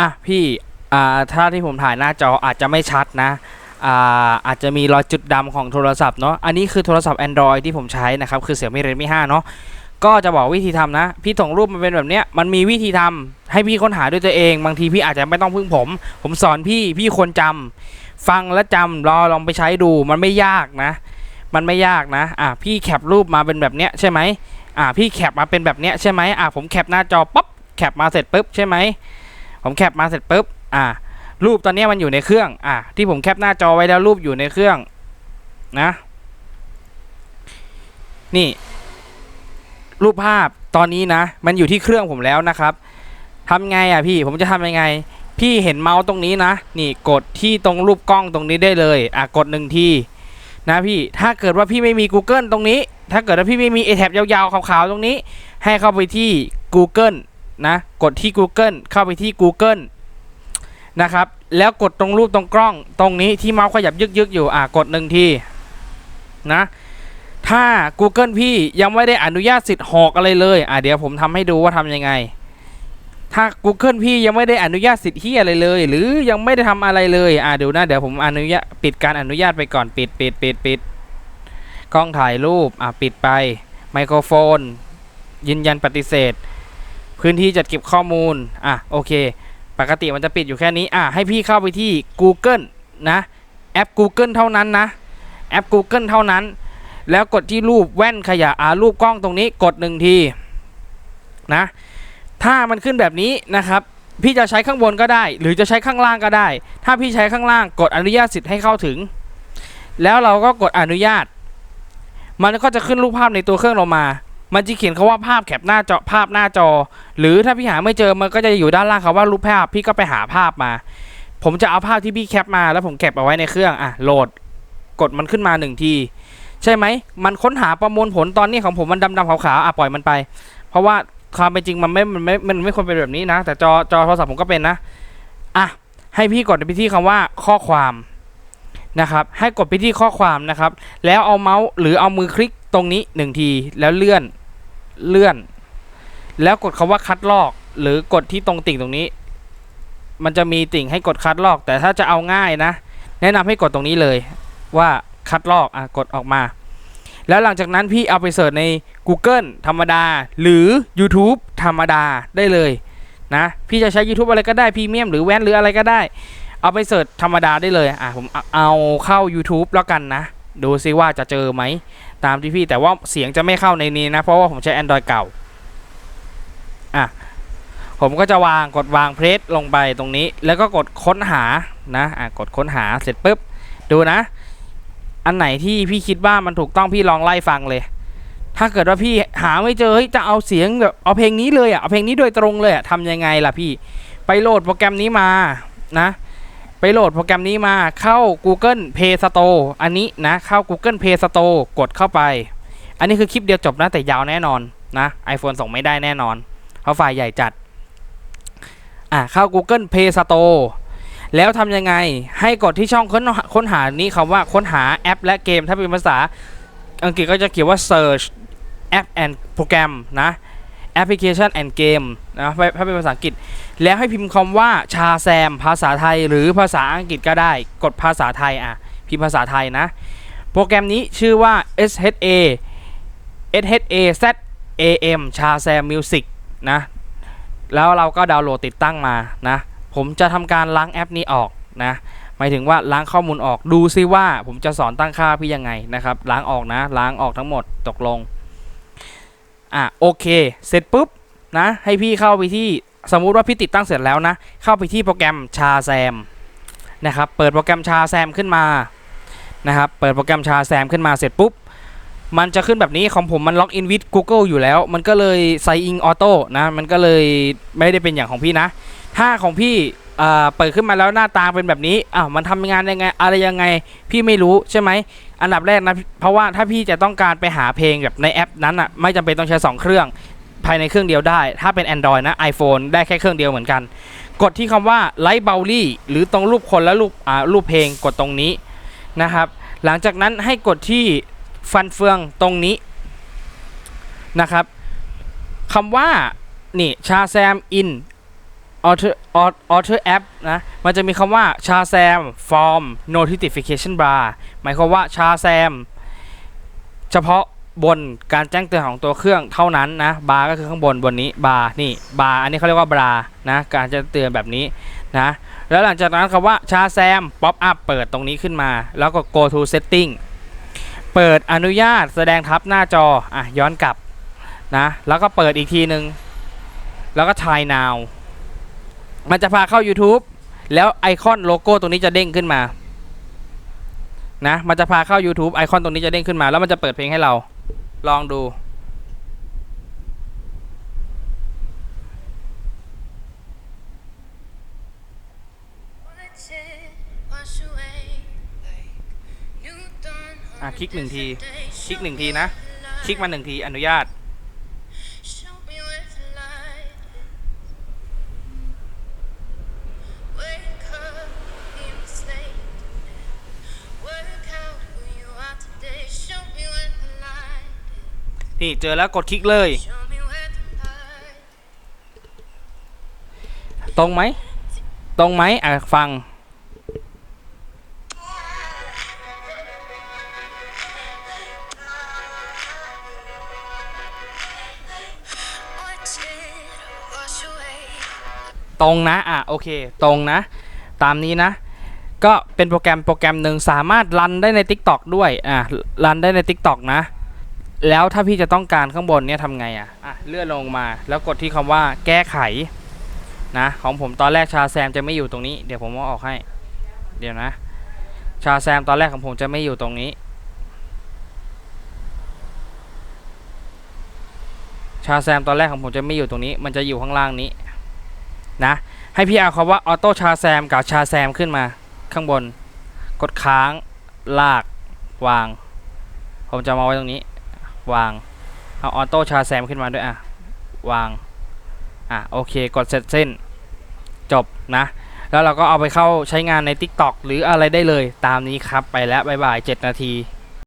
อะพี่อ่าถ้าที่ผมถ่ายหน้าจออาจจะไม่ชัดนะอ่าอาจจะมีรอยจุดดำของโทรศัพท์เนาะอันนี้คือโทรศัพท์ Android ที่ผมใช้นะครับ คือ Xiaomi Redmi 5เนาะก็จะบอกวิธีทำนะ พี่ส่งรูปมาเป็นแบบเนี้ยมันมีวิธีทำให้พี่ค้นหาด้วยตัวเอง บางทีพี่อาจจะไม่ต้องพึ่งผม ผมสอนพี่พี่ควรจำฟังและจำรอลองไปใช้ดูมันไม่ยากนะ มันไม่ยากนะอะพี่แคปรูปมาเป็นแบบเนี้ยใช่ไหมอะพี่แคปมาเป็นแบบเนี้ยใช่ไหมอะผมแคปหน้าจอป๊อปแคปมาเสร็จปุ๊บใช่ไหม ผมแคปมาเสร็จปุ๊บอ่ารูปตอนนี้มันอยู่ในเครื่องอ่าที่ผมแคปหน้าจอไว้แล้วรูปอยู่ในเครื่องนะนี่รูปภาพตอนนี้นะ มันอยู่ที่เครื่องผมแล้วนะครับทำไงอะพี่ผมจะทำยังไง พี่เห็นเมาส์ตรงนี้นะ นี่กดที่ตรงรูปกล้องตรงนี้ได้เลยอะกดหนึ่งทีนะพี่ถ้าเกิดว่าพี่ไม่มี Google ตรงนี้ ถ้าเกิดว่าพี่ไม่มีไอแท็บยาวๆขาวๆตรงนี้ ให้เข้าไปที่ Google นะ กดที่ Google เข้าไปที่ Google นะครับ แล้วกดตรงรูปตรงกล้อง ตรงนี้ที่เมาส์ขยับยึกๆอยู่อะกดหนึ่งทีนะถ้า Google พี่ยังไม่ได้อนุญาตสิทธิ์หอกอะไรเลยอะเดี๋ยวผมทำให้ดูว่าทำยังไง ถ้า Google พี่ยังไม่ได้อนุญาตสิทธิ์ที่อะไรเลย หรือยังไม่ได้ทำอะไรเลยอะเดี๋ยวนะเดี๋ยวผมอนุญาตปิดการอนุญาตไปก่อนปิดปิดปิดปิดกล้องถ่ายรูปอะปิดไปไมโครโฟน ยืนยันปฏิเสธ พื้นที่จัดเก็บข้อมูล อะโอเค ปกติมันจะปิดอยู่แค่นี้ อะให้พี่เข้าไปที่ Google นะแอป Google เท่านั้นนะแอป Google เท่านั้น แล้วกดที่รูปแว่นขยะอ่ารูปกล้องตรงนี้กดหนึ่งทีนะถ้ามันขึ้นแบบนี้นะครับ พี่จะใช้ข้างบนก็ได้ หรือจะใช้ข้างล่างก็ได้ ถ้าพี่ใช้ข้างล่างกดอนุญาตสิทธิ์ให้เข้าถึง แล้วเราก็กดอนุญาต มันก็จะขึ้นรูปภาพในตัวเครื่องเรามา มันจะเขียนคาว่าภาพแคปหน้าจอภาพหน้าจอ หรือถ้าพี่หาไม่เจอมันก็จะอยู่ด้านล่างคำว่ารูปภาพพี่ก็ไปหาภาพมา ผมจะเอาภาพที่พี่แคปมาแล้วผมเก็บเอาไว้ในเครื่องอะโหลดกดมันขึ้นมาหนึ่งทีใช่ไหมมันค้นหาประมวลผลตอนนี้ของผมมันดำๆขาวๆอะปล่อยมันไป เพราะว่าความเป็นจริงมันไม่มันไม่มันไม่ควรเป็นแบบนี้นะ แต่จอจอโทรศัพท์ผมก็เป็นนะอะให้พี่กดไปที่คำว่าข้อความนะครับให้กดไปที่ข้อความนะครับ แล้วเอาเมาส์หรือเอามือคลิก ตรงนี้หนึ่งทีแล้วเลื่อนเลื่อน แล้วกดคำว่าคัดลอก หรือกดที่ตรงติ่งตรงนี้ มันจะมีติ่งให้กดคัดลอก แต่ถ้าจะเอาง่ายนะ แนะนำให้กดตรงนี้เลย ว่าคัดลอกอะกดออกมา แล้วหลังจากนั้นพี่เอาไปเสิร์ชใน Google ธรรมดา หรือ YouTube ธรรมดาได้เลยนะพี่จะใช้ YouTube อะไรก็ได้พรีเมียมหรือแวนหรืออะไรก็ได้ เอาไปเสิร์ชธรรมดาได้เลยอะผมเอาเอาเข้า YouTube แล้วกันนะ ดูซิว่าจะเจอไหม ตามที่พี่แต่ว่าเสียงจะไม่เข้าในนี้นะ เพราะว่าผมใช้ Android เก่า อะ ผมก็จะวางกดวางเพรสลงไปตรงนี้ แล้วก็กดค้นหานะ อะ กดค้นหาเสร็จปุ๊บ ดูนะ อันไหนที่พี่คิดว่ามันถูกต้องพี่ลองไล่ฟังเลย ถ้าเกิดว่าพี่หาไม่เจอเฮ้ยจะเอาเสียงแบบเอาเพลงนี้เลยอะ เอาเพลงนี้โดยตรงเลยอะทำยังไงล่ะพี่ ไปโหลดโปรแกรมนี้มา นะ ไปโหลดโปรแกรมนี้มาเข้า Google Play Store อันนี้นะเข้า Google Play Store กดเข้าไป อันนี้คือคลิปเดียวจบนะแต่ยาวแน่นอนนะ iPhone ส่งไม่ได้แน่นอน เพราะไฟล์ใหญ่จัดอะเข้า Google Play Store แล้วทำยังไงให้กดที่ช่องค้นค้นหานี้คำว่าค้นหาแอป และเกมถ้าเป็นภาษาอังกฤษก็จะเขียนว่า search app and program นะ application and game นะถ้าเป็นภาษาอังกฤษ แล้วให้พิมพ์คำว่าชาแซม ภาษาไทยหรือภาษาอังกฤษก็ได้ กดภาษาไทยอะ พิมพ์ภาษาไทยนะ โปรแกรมนี้ชื่อว่า SHA SHA ZAM ชาแซม Music นะ แล้วเราก็ดาวน์โหลดติดตั้งมานะ ผมจะทำการล้างแอปนี้ออกนะหมายถึงว่าล้างข้อมูลออกดูซิว่าผมจะสอนตั้งค่าพี่ยังไงนะครับ ล้างออกนะ ล้างออกทั้งหมดตกลง อะโอเค เสร็จปุ๊บนะให้พี่เข้าไปที่สมมุติว่าพี่ติดตั้งเสร็จแล้วนะ เข้าไปที่โปรแกรมชาแซมนะครับเปิดโปรแกรมชาแซมขึ้นมานะครับเปิดโปรแกรมชาแซมขึ้นมาเสร็จปุ๊บมันจะขึ้นแบบนี้ของผมมันล็อกอินวิด Google อยู่แล้ว มันก็เลยไซอิงออโต้นะ มันก็เลยไม่ได้เป็นอย่างของพี่นะ ถ้าของพี่ เอ่อเปิดขึ้นมาแล้วหน้าตาเป็นแบบนี้อ้าวมันทำงานยังไง อะไรยังไง พี่ไม่รู้ใช่ไหม อันดับแรกนะ เพราะว่าถ้าพี่จะต้องการไปหาเพลงแบบในแอปนั้นอะ ไม่จำเป็นต้องใช้ 2 เครื่อง ภายในเครื่องเดียวได้ ถ้าเป็น Android นะ iPhone ได้แค่เครื่องเดียวเหมือนกัน กดที่คำว่า Light b o w l y หรือตรงรูปคนและรูปอ่ารูปเพลงกดตรงนี้นะครับ หลังจากนั้นให้กดที่ฟันเฟืองตรงนี้นะครับคำว่านี่ชาแซมอิน Author Au- Author App นะ มันจะมีคำว่า Shazam Form Notification Bar หมายความว่า Shazam เฉพาะบนการแจ้งเตือนของตัวเครื่องเท่านั้นนะ บาร์ก็คือข้างบนบนนี้ บาร์นี่ บาร์ อันนี้เขาเรียกว่าบาร์นะ การแจะเตือนแบบนี้นะ แล้วหลังจากนั้นคำว่า Shazam Pop Up เปิดตรงนี้ขึ้นมา แล้วก็ Go to Setting เปิดอนุญาตแสดงทับหน้าจอ อะ ย้อนกลับนะ แล้วก็เปิดอีกทีหนึ่งแล้วก็ Try Now มันจะพาเข้า YouTube แล้วไอคอนโลโก้ตรงนี้จะเด้งขึ้นมานะมันจะพาเข้า YouTube ไอคอนตรงนี้จะเด้งขึ้นมา แล้วมันจะเปิดเพลงให้เรา ลองดู อะ คลิกหนึ่งที คลิกหนึ่งทีนะ คลิกมาหนึ่งทีอนุญาต นี่เจอแล้วกดคลิกเลย ตรงไหม ตรงไหมอะฟัง ตรงนะ อะ โอเค ตรงนะ ตามนี้นะก็เป็นโปรแกรมโปรแกรมหนึ่งสามารถรันได้ใน TikTok ด้วย อะ รันได้ใน TikTok นะ แล้วถ้าพี่จะต้องการข้างบนเนี่ยทำไงอะอะ เลื่อนลงมาแล้วกดที่คำว่าแก้ไขนะของผมตอนแรกชาแซมจะไม่อยู่ตรงนี้ เดี๋ยวผมเอาออกให้ เดี๋ยวนะ ชาแซมตอนแรกของผมจะไม่อยู่ตรงนี้ ชาแซมตอนแรกของผมจะไม่อยู่ตรงนี้ มันจะอยู่ข้างล่างนี้นะ ให้พี่เอาคำว่าออโต้ชาแซมกับชาแซมขึ้นมาข้างบน กดค้างลากวาง ผมจะมาไว้ตรงนี้ วาง เอาออโต้ชาแซมขึ้นมาด้วยอะ วาง อะโอเค กดเสร็จสิ้น จบนะ แล้วเราก็เอาไปเข้าใช้งานใน TikTok หรืออะไรได้เลยตามนี้ครับไปแล้ว บ๊ายบาย 7 นาที